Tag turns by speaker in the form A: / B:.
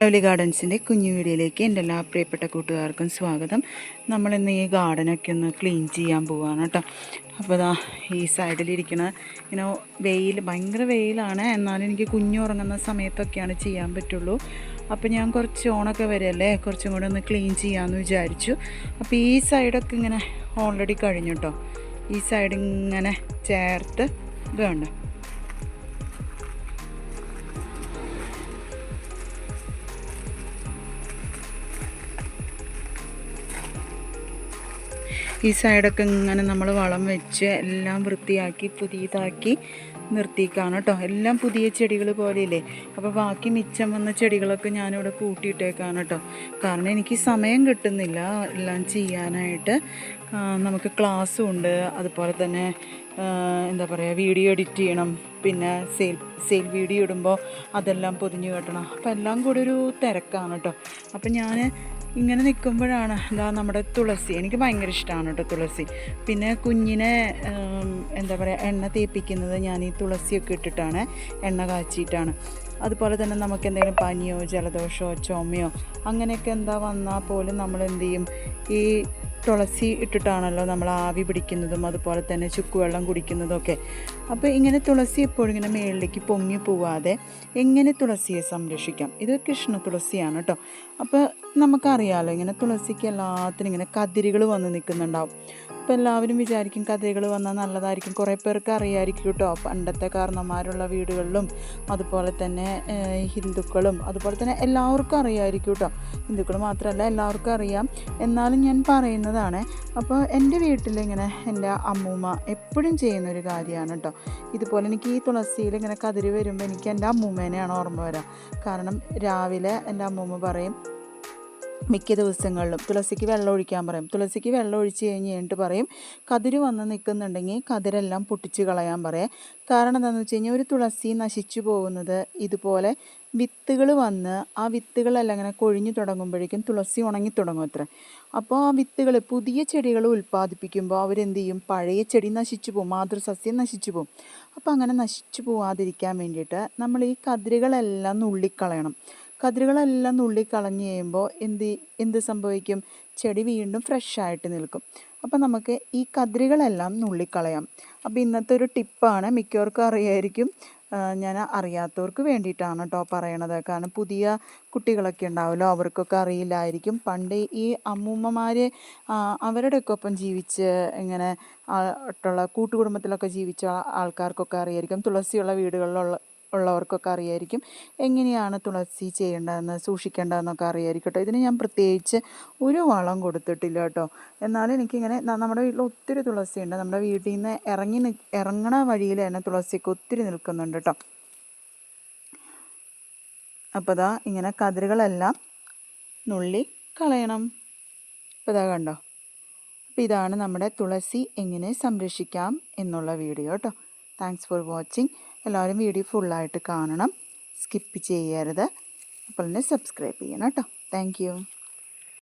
A: Lovely ഗാർഡൻസിന്റെ കുഞ്ഞു വീഡിയോയിലേക്ക് എന്റെ എല്ലാ പ്രിയപ്പെട്ട കൂട്ടുകാർക്കും സ്വാഗതം. നമ്മളിന്ന് ഈ ഗാർഡനൊക്കെ ഒന്ന് ക്ലീൻ ചെയ്യാൻ പോവാണ് കേട്ടോ. അപ്പോൾ ഇതാ ഈ സൈഡിലിരിക്കണ ഇങ്ങനെ വെയിൽ ഭയങ്കര വെയിലാണ്. എന്നാലും എനിക്ക് കുഞ്ഞു ഉറങ്ങുന്ന സമയത്തൊക്കെയാണ് ചെയ്യാൻ പറ്റുള്ളൂ. അപ്പോൾ ഞാൻ കുറച്ച് ഓണൊക്കെ വരല്ലേ കുറച്ചും കൂടെ ഒന്ന് ക്ലീൻ ചെയ്യാമെന്ന് വിചാരിച്ചു. അപ്പോൾ ഈ സൈഡൊക്കെ ഇങ്ങനെ ഓൾറെഡി കഴിഞ്ഞു കേട്ടോ. ഈ സൈഡ് ഇങ്ങനെ ചേർത്ത് ഇത് കണ്ടോ ഈ സൈഡൊക്കെ ഇങ്ങനെ നമ്മൾ വളം വെച്ച് എല്ലാം വൃത്തിയാക്കി പുതിയതാക്കി നിർത്തിക്കാണ് കേട്ടോ എല്ലാം പുതിയ ചെടികൾ പോലെയില്ലേ? അപ്പോൾ ബാക്കി മിച്ചം വന്ന ചെടികളൊക്കെ ഞാനിവിടെ കൂട്ടിയിട്ടേക്കാണ് കേട്ടോ കാരണം എനിക്ക് സമയം കിട്ടുന്നില്ല എല്ലാം ചെയ്യാനായിട്ട്. നമുക്ക് ക്ലാസ്സും ഉണ്ട്. അതുപോലെ തന്നെ എന്താ പറയുക വീഡിയോ എഡിറ്റ് ചെയ്യണം. പിന്നെ സെയിൽ സെയിൽ വീഡിയോ ഇടുമ്പോൾ അതെല്ലാം പൊതിഞ്ഞു കെട്ടണം. അപ്പോൾ എല്ലാം കൂടി ഒരു തിരക്കാണ് കേട്ടോ അപ്പോൾ ഞാൻ ഇങ്ങനെ നിൽക്കുമ്പോഴാണ് എന്താ നമ്മുടെ തുളസി. എനിക്ക് ഭയങ്കര ഇഷ്ടമാണ് കേട്ടോ തുളസി. പിന്നെ കുഞ്ഞിനെ എന്താ പറയുക എണ്ണ തേപ്പിക്കുന്നത് ഞാൻ ഈ തുളസിയൊക്കെ ഇട്ടിട്ടാണ്. എണ്ണ കാച്ചിയിട്ടാണ്. അതുപോലെ തന്നെ നമുക്ക് എന്തെങ്കിലും പനിയോ ജലദോഷമോ ചുമയോ അങ്ങനെയൊക്കെ എന്താ വന്നാൽ പോലും നമ്മൾ എന്ത് ചെയ്യും? ഈ തുളസി ഇട്ടിട്ടാണല്ലോ നമ്മൾ ആവി പിടിക്കുന്നതും അതുപോലെ തന്നെ ചുക്കുവെള്ളം കുടിക്കുന്നതും ഒക്കെ അപ്പോൾ ഇങ്ങനെ തുളസി എപ്പോഴും ഇങ്ങനെ മേളിലേക്ക് പൊങ്ങി പോവാതെ എങ്ങനെ തുളസിയെ സംരക്ഷിക്കാം? ഇത് കൃഷ്ണ തുളസിയാണ് കേട്ടോ. അപ്പോൾ നമുക്കറിയാമല്ലോ ഇങ്ങനെ തുളസിക്ക് എല്ലാത്തിനും ഇങ്ങനെ കതിരുകൾ വന്ന് നിൽക്കുന്നുണ്ടാവും. അപ്പോൾ എല്ലാവരും വിചാരിക്കും കഥകൾ വന്നാൽ നല്ലതായിരിക്കും. കുറേ പേർക്ക് അറിയായിരിക്കും കേട്ടോ. പണ്ടത്തെ കാരണന്മാരുള്ള വീടുകളിലും അതുപോലെ തന്നെ ഹിന്ദുക്കളും അതുപോലെ തന്നെ എല്ലാവർക്കും അറിയായിരിക്കും കേട്ടോ. ഹിന്ദുക്കൾ മാത്രമല്ല എല്ലാവർക്കും അറിയാം. എന്നാലും ഞാൻ പറയുന്നതാണ് അപ്പോൾ എന്റെ വീട്ടിലിങ്ങനെ എന്റെ അമ്മൂമ്മ എപ്പോഴും ചെയ്യുന്ന ഒരു കാര്യമാണ് കേട്ടോ. ഇതുപോലെ എനിക്ക് ഈ തുളസിയിൽ ഇങ്ങനെ കതിരി വരുമ്പോൾ എനിക്ക് എന്റെ അമ്മൂമ്മേനെയാണ് ഓർമ്മ വരാം. കാരണം രാവിലെ എന്റെ അമ്മൂമ്മ പറയും മിക്ക ദിവസങ്ങളിലും. തുളസിക്ക് വെള്ളം ഒഴിക്കാൻ പറയും. തുളസിക്ക് വെള്ളം ഒഴിച്ച് കഴിഞ്ഞ് കഴിഞ്ഞിട്ട് പറയും കതിര് വന്ന് നിൽക്കുന്നുണ്ടെങ്കിൽ കതിരെല്ലാം പൊട്ടിച്ച് കളയാൻ പറയാം. കാരണം എന്താണെന്ന് വെച്ച് കഴിഞ്ഞാൽ ഒരു തുളസി നശിച്ചു പോകുന്നത് ഇതുപോലെ വിത്തുകൾ വന്ന് ആ വിത്തുകളെല്ലാം ഇങ്ങനെ കൊഴിഞ്ഞു തുടങ്ങുമ്പോഴേക്കും തുളസി ഉണങ്ങി തുടങ്ങും അത്ര. അപ്പോൾ ആ വിത്തുകൾ പുതിയ ചെടികൾ ഉൽപ്പാദിപ്പിക്കുമ്പോൾ അവരെന്ത് ചെയ്യും? പഴയ ചെടി നശിച്ചു പോകും മാതൃസസ്യം നശിച്ചു പോകും. അപ്പോൾ അങ്ങനെ നശിച്ചു പോവാതിരിക്കാൻ വേണ്ടിയിട്ട് നമ്മൾ ഈ കതിരുകളെല്ലാം നുള്ളിക്കളയണം. കതിരുകളെല്ലാം നുള്ളി കളഞ്ഞ് കഴിയുമ്പോൾ എന്ത് എന്ത് സംഭവിക്കും? ചെടി വീണ്ടും ഫ്രഷ് ആയിട്ട് നിൽക്കും. അപ്പോൾ നമുക്ക് ഈ കതിരുകളെല്ലാം നുള്ളിക്കളയാം. അപ്പോൾ ഇന്നത്തെ ഒരു ടിപ്പാണ് മിക്കവർക്കും അറിയായിരിക്കും. ഞാൻ അറിയാത്തവർക്ക് വേണ്ടിയിട്ടാണ് കേട്ടോ പറയണത്. കാരണം പുതിയ കുട്ടികളൊക്കെ ഉണ്ടാവുമല്ലോ അവർക്കൊക്കെ അറിയില്ലായിരിക്കും. പണ്ട് ഈ അമ്മൂമ്മമാർ അവരുടെയൊക്കെ ഒപ്പം ജീവിച്ച് ഇങ്ങനെ ആയിട്ടുള്ള കൂട്ടുകുടുംബത്തിലൊക്കെ ജീവിച്ച ആൾക്കാർക്കൊക്കെ അറിയായിരിക്കും. തുളസിയുള്ള വീടുകളിലുള്ള ഉള്ളവർക്കൊക്കെ അറിയായിരിക്കും. എങ്ങനെയാണ് തുളസി ചെയ്യേണ്ടതെന്ന് സൂക്ഷിക്കേണ്ടതെന്നൊക്കെ അറിയായിരിക്കും കേട്ടോ. ഇതിന് ഞാൻ പ്രത്യേകിച്ച് ഒരു വളം കൊടുത്തിട്ടില്ല കേട്ടോ. എന്നാലും എനിക്കിങ്ങനെ നമ്മുടെ വീട്ടിൽ ഒത്തിരി തുളസി ഉണ്ട്. നമ്മുടെ വീട്ടിൽ നിന്ന് ഇറങ്ങി ഇറങ്ങണ വഴിയിൽ തന്നെ തുളസിക്ക് ഒത്തിരി നിൽക്കുന്നുണ്ട് കേട്ടോ. അപ്പോൾ ഇതാ ഇങ്ങനെ കതിരുകളെല്ലാം നുള്ളി കളയണം. അപ്പോൾ ഇതാ കണ്ടോ? അപ്പോൾ ഇതാണ് നമ്മുടെ തുളസി എങ്ങനെ സംരക്ഷിക്കാം എന്നുള്ള വീഡിയോ കേട്ടോ. താങ്ക്സ് ഫോർ വാച്ചിങ് എല്ലാവരും വീഡിയോ ഫുള്ളായിട്ട് കാണണം. സ്കിപ്പ് ചെയ്യരുത്. അപ്പോൾ തന്നെ സബ്സ്ക്രൈബ് ചെയ്യണം കേട്ടോ. താങ്ക്